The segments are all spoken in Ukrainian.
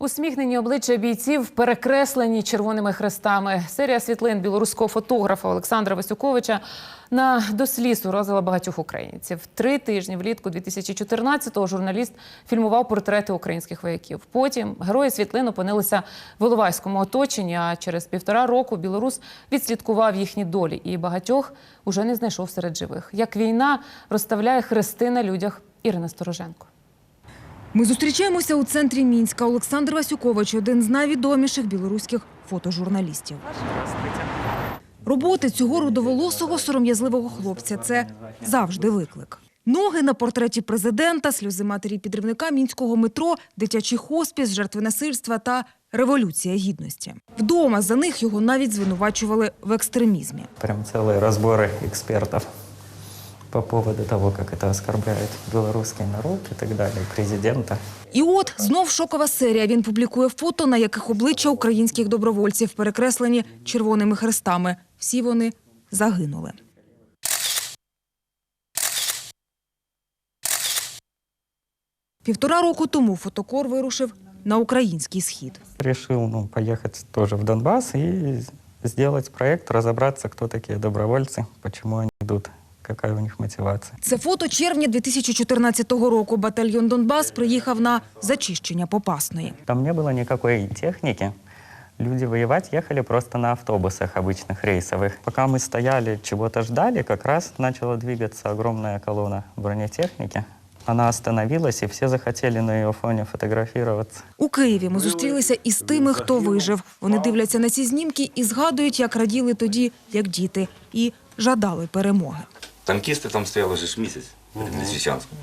Усміхнені обличчя бійців перекреслені червоними хрестами. Серія світлин білоруського фотографа Олександра Васюковича на досліз уразила багатьох українців. Три тижні влітку 2014-го журналіст фільмував портрети українських вояків. Потім герої світлин опинилися в Іловайському оточенні. А через півтора року білорус відслідкував їхні долі і багатьох уже не знайшов серед живих. Як війна розставляє хрести на людях Ірина Стороженко. Ми зустрічаємося у центрі Мінська. Олександр Васюкович – один з найвідоміших білоруських фотожурналістів. Роботи цього рудоволосого сором'язливого хлопця – це завжди виклик. Ноги на портреті президента, сльози матері підривника мінського метро, дитячий хоспіс, жертви насильства та революція гідності. Вдома за них його навіть звинувачували в екстремізмі. Прям целые разборы экспертов по поводу того, как это оскорбляет белорусский народ и так далее, президента. І от знов шокова серія. Він публікує фото, на яких обличчя українських добровольців перекреслені червоними хрестами. Всі вони загинули. Півтора року тому фотокор вирушив на український схід. Решил ну, поехать тоже в Донбасс и сделать проект, разобраться, кто такие добровольцы, почему они идут, какая у них мотивация. Це фото червня 2014 року. Батальйон Донбас приїхав на зачищення Попасної. Там не было никакой техники. Люди воевать ехали просто на автобусах обычных рейсовых. Пока мы стояли, чего-то ждали, как раз начала двигаться огромная колонна бронетехники. Она остановилась, и все захотели на ее фоне фотографироваться. У Києві ми зустрілися із тими, хто вижив. Вони дивляться на ці знімки і згадують, як раділи тоді, як діти, і жадали перемоги. Танкісти там стояли вже ж місяць перед Лисичанськом.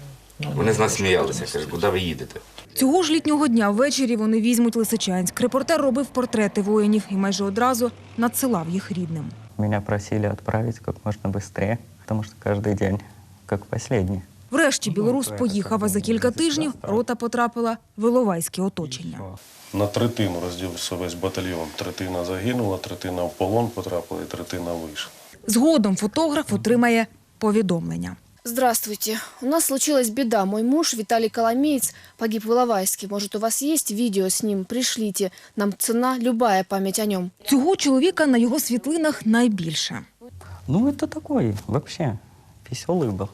Вони з нас сміялися, кажуть, куди ви їдете? Цього ж літнього дня ввечері вони візьмуть Лисичанськ. Репортер робив портрети воїнів і майже одразу надсилав їх рідним. Меня просили отправить как можно быстрее, потому что каждый день как последний. Врешті білорус поїхав, а за кілька тижнів рота потрапила в Іловайське оточення. На третину розділився весь батальйон. Третина загинула, третина в полон потрапила і третина вийшла. Згодом фотограф отримає повідомлення. Здравствуйте. У нас случилась беда. Мой муж, Виталий Коломеец, погиб в Иловайске. Может, у вас есть видео с ним? Пришлите. Нам цена любая память о нем. Цього чоловіка на його світлинах найбільше. Ну, это такой вообще веселый был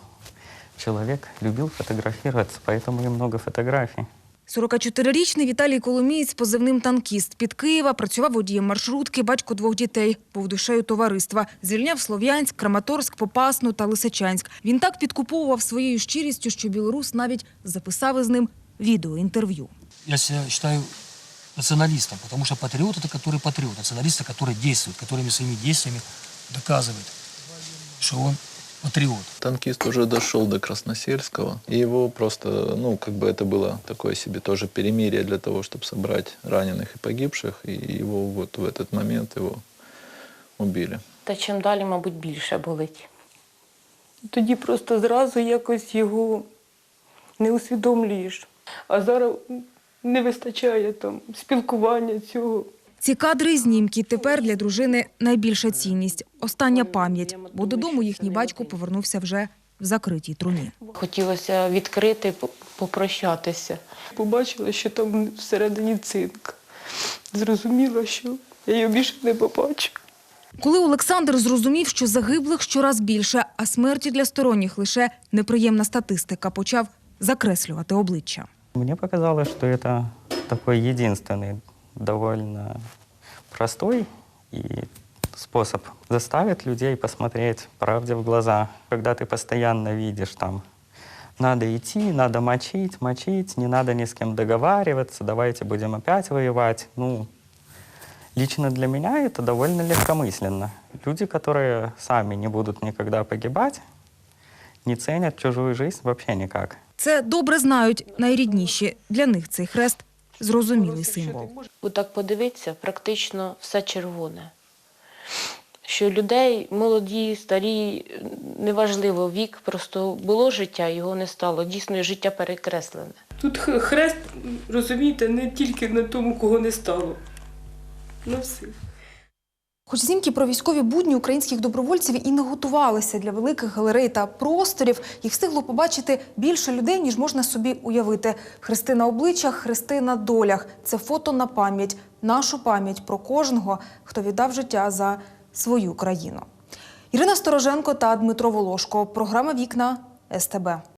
человек, любил фотографироваться, поэтому и много фотографий. 44-річний Віталій Коломієць з позивним танкіст. Під Києва працював водієм маршрутки, батько двох дітей. Був душею товариства. Звільняв Слов'янськ, Краматорськ, Попасну та Лисичанськ. Він так підкуповував своєю щирістю, що білорус навіть записав із ним відеоінтерв'ю. я себя считаю националистом, потому что патриот это который патриот, националист, это который действует, которыми своими действиями доказывает, что он патриот. Танкист уже дошел до Красносельского, и его просто, ну, как бы это было такое себе тоже перемирие для того, чтобы собрать раненых и погибших, и его вот в этот момент его убили. Та чим далі, мабуть, більше болить. Тоді просто зразу якось його не усвідомлюєш. А зараз не вистачає там спілкування цього. Ці кадри і знімки тепер для дружини найбільша цінність. Остання пам'ять, бо додому їхній батько повернувся вже в закритій труні. Хотілося відкрити, попрощатися. Побачила, що там всередині цинк. Зрозуміла, що я його більше не побачу. Коли Олександр зрозумів, що загиблих щораз більше, а смерті для сторонніх лише неприємна статистика, почав закреслювати обличчя. Мне показалось, что это такой единственный, довольно простой и способ заставить людей посмотреть правде в глаза. Когда ты постоянно видишь там, надо идти, надо мочить, мочить, не надо ни с кем договариваться, давайте будем опять воевать. Ну, лично для меня это довольно легкомысленно. Люди, которые сами не будут никогда погибать, не ценят чужую жизнь вообще никак. Це добре знають найрідніші. Для них цей хрест зрозумілий символ. Отак подивитися, практично все червоне. Що людей молоді, старі, неважливо вік, просто було життя, його не стало. Дійсно, життя перекреслене. Тут хрест, розумієте, не тільки на тому, кого не стало. На всіх. Хоч знімки про військові будні українських добровольців і не готувалися для великих галерей та просторів, їх встигло побачити більше людей, ніж можна собі уявити. Хрести на обличчях, хрести на долях. Це фото на пам'ять, нашу пам'ять про кожного, хто віддав життя за свою країну. Ірина Стороженко та Дмитро Волошко. Програма Вікна СТБ.